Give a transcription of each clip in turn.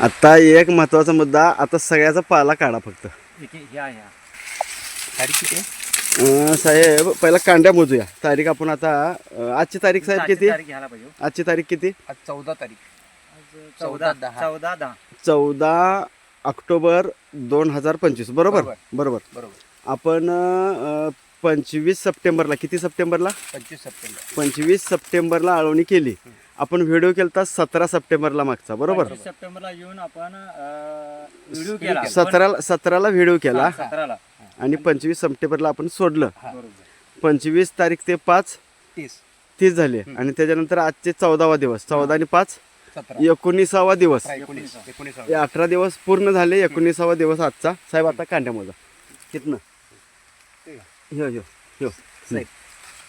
आता एक महत्त्वाचा मुद्दा आता सगळ्याचा पाला काढा फक्त? अं, साहेब पहिला कांड्या मोजूया. तारीख आपण आता अं, आजची तारीख साहेब किती? तारीख घ्यायला पाहिजे हो. आजची तारीख किती? आज चौदा तारीख. आज चौदा चौदा दहा. चौदा दहा. चौदा ऑक्टोबर दोन हजार पंचवीस. बरोबर? बरोबर. बरोबर. बरोबर. आपण अं, पंचवीस सप्टेंबरला किती सप्टेंबरला? पंचवीस सप्टेंबर. पंचवीस सप्टेंबरला आळवणी केली. आपण व्हिडिओ केलता सतरा सप्टेंबरला मागचा बरोबर? पंचवीस सप्टेंबरला येऊन आपण व्हिडिओ केला. सतराला सतराला व्हिडिओ केला. सतराला. आणि पंचवीस सप्टेंबरला आपण सोडलं. बरोबर. पंचवीस तारीख ते पाच तीस. तीस झाले. आणि त्याच्यानंतर आजचे चौदावा दिवस चौदा आणि पाच सतरा. एकोणीसावा दिवस. अठरा, एकोणीस एकोणीस हे अठरा दिवस पूर्ण झाले एकोणीसावा दिवस आजचा. साहेब आता कांड्या मोजा. कितनं? ह्यो ह्यो ह्यो साहेब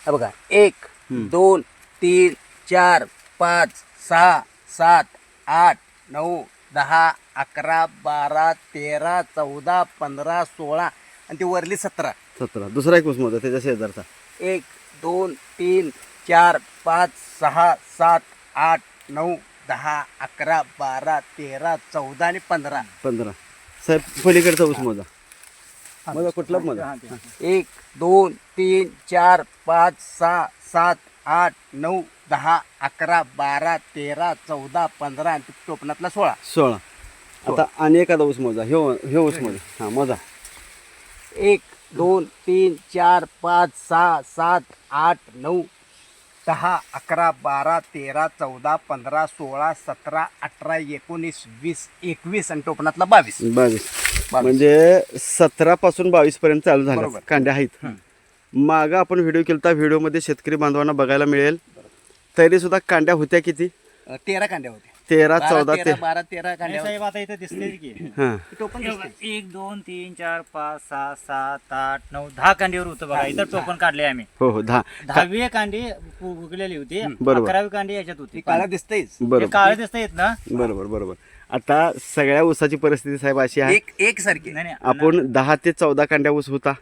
हा बघा. एक दोन तीन चार पाच सहा सात आठ नऊ दहा अकरा बारा तेरा चौदा पंधरा सोळा आणि ती वरली सतरा. सतरा. दुसरा एक मोजा त्याच्या शेजारचा. एक दोन तीन चार पाच सहा सात आठ नऊ दहा अकरा बारा तेरा चौदा आणि पंधरा. पंधरा. साहेब पलीकडचा ऊस मोजा मोजा कुठला ते. एक दोन तीन चार पाच सहा सात आठ नऊ दहा अकरा बारा तेरा चौदा पंधरा आणि टोपणातला सोळा. सोळा. आता आणि एखादा ऊस मोजा. ह्यो ह्यो ऊस मोजा. हां मोजा. एक दोन तीन चार पाच सहा सात आठ नऊ दहा अकरा बारा तेरा चौदा पंधरा सोळा सतरा अठरा एकोणीस वीस एकवीस आणि टोपणातला बावीस. बावीस. म्हणजे सतरा पासून बावीस पर्यंत चालू झालं. बरोबर. कांड्या आहेत. मागं आपण व्हिडिओ केलता. व्हिडिओमध्ये शेतकरी बांधवांना बघायला मिळेल. तरी सुद्धा कांड्या होत्या किती? अं, तेरा कांड्या होत्या. तेरा बारा, चौदा तेरा ते बारा तेरा कांड्या साहेब आता इथे दिसते की. हां. होत्या. टोपण दिसते. एक दोन तीन चार पाच सहा सात आठ नऊ दहा कांडीवर होतं बघा. इथं टोपण काढले आम्ही. हो हो दहा. दहावी कांडी उ- उगलेली होती. बरोबर. अकरावी कांडी याच्यात होती. काळा दिसतेच बरोबर. काळ दिसत येत ना? बरोबर बरोबर. आता सगळ्या ऊसाची परिस्थिती साहेब अशी आहे. एक एक सारखे. नाही नाही. आपण दहा ते चौदा कांड्या ऊस होता.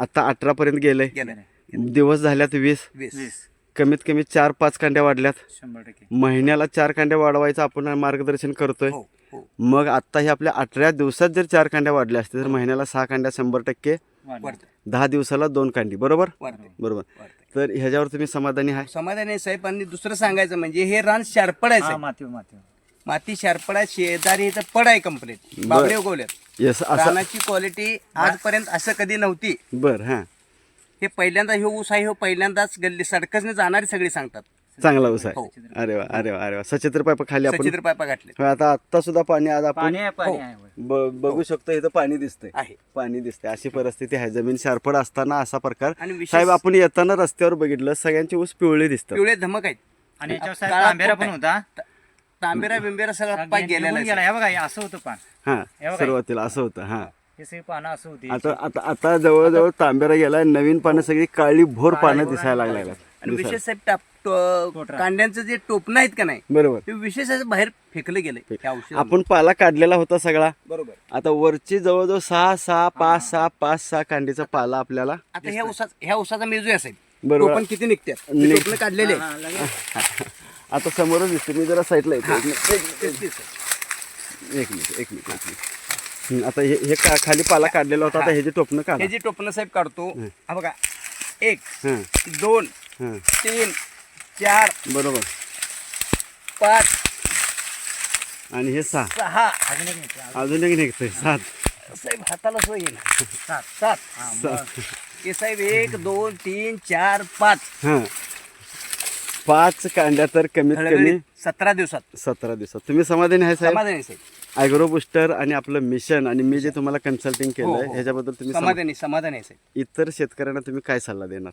आता अठरा पर्यंत गेलंय. गेलं दिवस झाल्यात वीस. वीस. वीस. कमीत कमी चार पाच कांड्या वाढल्यात. शंभर टक्के. महिन्याला चार कांड्या वाढवायचं आपण मार्गदर्शन करतोय. हो हो. मग आता हे आपल्या अठरा दिवसात जर चार कांड्या वाढल्या असतील तर महिन्याला सहा कांड्या शंभर टक्के. वाढते. दहा दिवसाला दोन कांडी. बरोबर? वाढते. बरोबर. वाढते. तर ह्याच्यावर तुम्ही समाधानी आहे? समाधान आहे साहेब. आणि दुसरं सांगायचं म्हणजे हे रान शारपड आहे हा साहेब. माती माती. माती शारपड आहे शेजारी इथं पड आहे कंप्लीट बाबळे उगवल्यात येस असं रानाची क्वालिटी आजपर्यंत असं कधी नव्हती. बर हां. हे पहिल्यांदा हे ऊस आहे हे पहिल्यांदाच गल्ली सडकसने जाणारी सगळी सांगतात. चांगला ऊस आहे. हो. अरे वा अरे वा अरे वा. सचित्र पाईप खाली आपण सचित्र पायपा घातले होय, आता आत्ता सुद्धा पाणी आज आपण पाणी आहे पाणी हो. आहे होय. ब- बघू शकतो इथं पाणी दिसतंय. आहे. पाणी दिसते अशी परिस्थिती आहे. जमीन शारपड असताना असा प्रकार आणि विशेष- साहेब आपण येताना रस्त्यावर बघितलं सगळ्यांची ऊस पिवळे दिसतात. पिवळे धमक आहेत. आणि याच्यावर काळा साहेब तांबेरा पण आहे. होता. त- तांबेरा बिंबेरा सगळा पाय गेलेला निघून आहे. गेला. हे बघा हे असं होतं पान हा बघा. सुरुवातीला असं होतं हा. हे सगळी पानं असं होती. आता आता आता जवळजवळ तांब्याला गेलाय नवीन पानं सगळी काळी भोर पानं दिसायला लागल्या आणि विशेष साहेब टाप टो- टोटरा. कांड्यांचं जे टोपणं आहेत का नाही बरोबर. ते विशेष असं बाहेर फेकलं त्या औषध आपण पाला काढलेला होता सगळा. बरोबर. आता वरची जवळजवळ सहा सहा पाच सहा पाच सहा कांडीचा पाला आपल्याला आता ह्या उसा ह्या उसाचा मेजू असेल बरोबर. टोपण किती निघतात निघ- टोपण काढलेले हा. आता समोरच दिसते. मी जरा साईडला येतो. एक मिनिट तेच. एक मिनिट एक मिनिट एक मिनिट. आता हे हे का- खाली पाला काढलेला होता आता हे. जे टोपणं काढा. हे जे टोपण साहेब काढतो हा. बघा. एक हं, दोन हं, तीन चार बरोबर. पाच आणि हे सहा. सहा. अजून एक मिनिट. अजून एक निघतंय सात. साहेब हाताला सोय ना? सात. सात. हा, सात. हे साहेब एक दोन तीन चार पाच. हां. पाच कांड्या तर कमीत कमी सतरा दिवसात. सतरा दिवसात. तुम्ही समाधानी आहे साहेब? समाधानी साहेब. ॲग्रो बुस्टर आणि आपलं मिशन आणि मी जे तुम्हाला कन्सल्टिंग हो, केलंय हो. ह्याच्याबद्दल तुम्ही समा- समाधानी समाधानी आहे साहेब इतर शेतकऱ्यांना तुम्ही काय सल्ला देणार?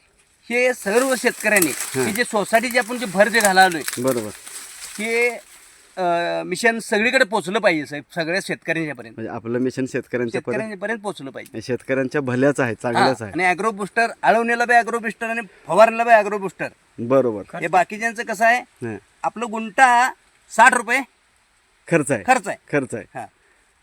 हे सर्व शेतकऱ्यांनी ही. जे सोसायटीचे आपण जे भर जे घालालोय बरोबर. हे अं, मिशन सगळीकडे पोहोचलं पाहिजे साहेब. सगळ्या शेतकऱ्यांच्यापर्यंत. म्हणजे आपलं मिशन शेतकऱ्यांच्या पर्यंत शेतकऱ्यांपर्यंत पोहोचलं पाहिजे. शेतकऱ्यांच्या भल्याच आहे चांगल्याच हा, आहे आणि अॅग्रो बुस्टर आळवणीला बी अॅग्रो बुस्टर आणि फवारणीला बी अॅग्रो बुस्टर बरोबर. हे बाकीच्यांचं कसं आहे? हं. आपलं गुंटा साठ रुपये खर्च आहे. खर्च आहे. खर्च आहे. हा.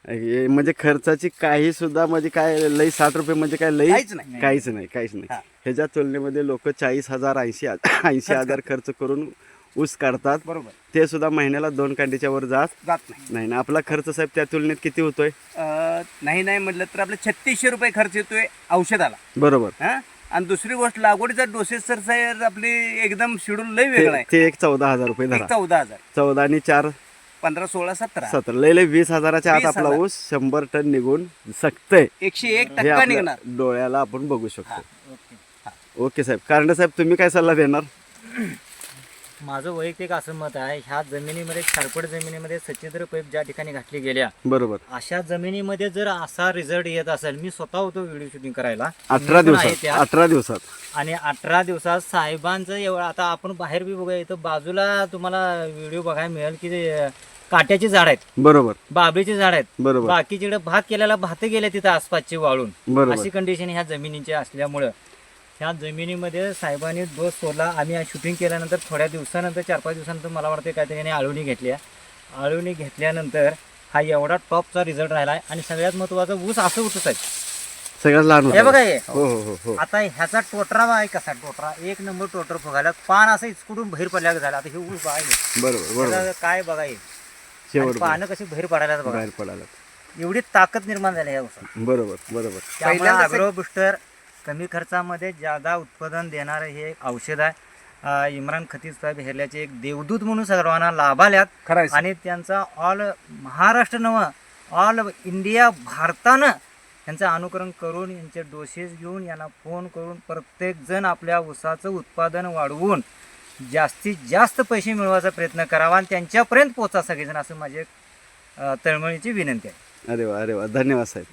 हे म्हणजे खर्चाची काही सुद्धा म्हणजे काय लई साठ रुपये म्हणजे काय लई काहीच नाही. काहीच नाही काहीच नाही. हा. ह्याच्या तुलनेमध्ये लोक चाळीस हजार ऐंशी ऐंशी हजार खर्च करून ऊस काढतात. बरोबर. ते सुद्धा महिन्याला दोन कांडीच्या वर जात जात नाही. नाही ना. आपला खर्च साहेब त्या तुलनेत किती होतोय? अं, नाही नाही म्हटलं तर आपलं छत्तीसशे रुपये खर्च येतोय औषधाला. बरोबर. हा? आणि दुसरी गोष्ट लागवडीचा डोसेस सर साहेब आपली एकदम शेड्यूल लय ते वेगळा आहे. ते एक चौदा हजार रुपये एक चौदा हजार. चौदा आणि चार पंधरा सोळा सतरा. सतरा. लय लय वीस हजाराच्या आत आपला. ऊस शंभर टन निघून सकतंय एकशे एक हे टक्का आपल्या निघणार. डोळ्याला आपण बघू शकतो. ओके. साहेब. कारंडे साहेब तुम्ही काय सल्ला देणार? माझं वैयक्तिक असं मत आहे ह्या जमिनीमध्ये खारपड जमिनीमध्ये सचिद्र पैप ज्या ठिकाणी घातली गेल्या बरोबर. अशा जमिनीमध्ये जर असा रिझल्ट येत असेल मी स्वतः होतो व्हिडिओ शूटिंग करायला. अठरा दिवसात. अठरा दिवसात. आणि अठरा दिवसात साहेबांचं एवढं आता आपण बाहेर बी बघूया इथं बाजूला तुम्हाला व्हिडिओ बघायला मिळेल की काट्याची झाड आहेत. बरोबर. बाबळीची झाड आहेत. बरोबर. बाकीच्याकडे भात केलेला भात गेले तिथं आसपासची वाळून. अशी कंडिशन ह्या जमिनीची असल्यामुळं. ह्या जमिनीमध्ये साहेबांनी डोस सोडला. आम्ही शूटिंग केल्यानंतर थोड्या दिवसानंतर चार पाच दिवसानंतर मला वाटतं काहीतरी याने आळवणी घेतली आहे. आळवणी घेतल्यानंतर हा एवढा टॉपचा रिझल्ट राहिला आहे आणि सगळ्यात महत्त्वाचा ऊस असं होतं साहेब. सगळ्यात लहान हे. बघा हे. हो हो हो हो. आता ह्याचा टोटरा बघा कसा? टोटरा एक नंबर टोटर फुगायला पान असं इचकुडून बाहेर पडल्या झालं. आता हे ऊस बघा. बरोबर काय बघा हे. पानं कशी बाहेर पडायला बघा. बाहेर पडायला एवढी ताकद निर्माण झाली ह्या ऊसात. बरोबर बरोबर. बुस्टर कमी खर्चामध्ये जादा उत्पादन देणारं हे एक औषध आहे. इम्रान खतीज साहेब हेरल्याचे एक देवदूत म्हणून सर्वांना लाभाल्यात खरं. आणि त्यांचा ऑल महाराष्ट्र नव ऑल इंडिया भारतानं यांचं अनुकरण करून यांचे डोसेस घेऊन यांना फोन करून प्रत्येकजण आपल्या ऊसाचं उत्पादन वाढवून जास्तीत जास्त पैसे मिळवायचा प्रयत्न करावा आणि त्यांच्यापर्यंत पोचा सगळेजण असं माझी एक तळमळीची विनंती आहे. अरे वा अरे वा. धन्यवाद साहेब.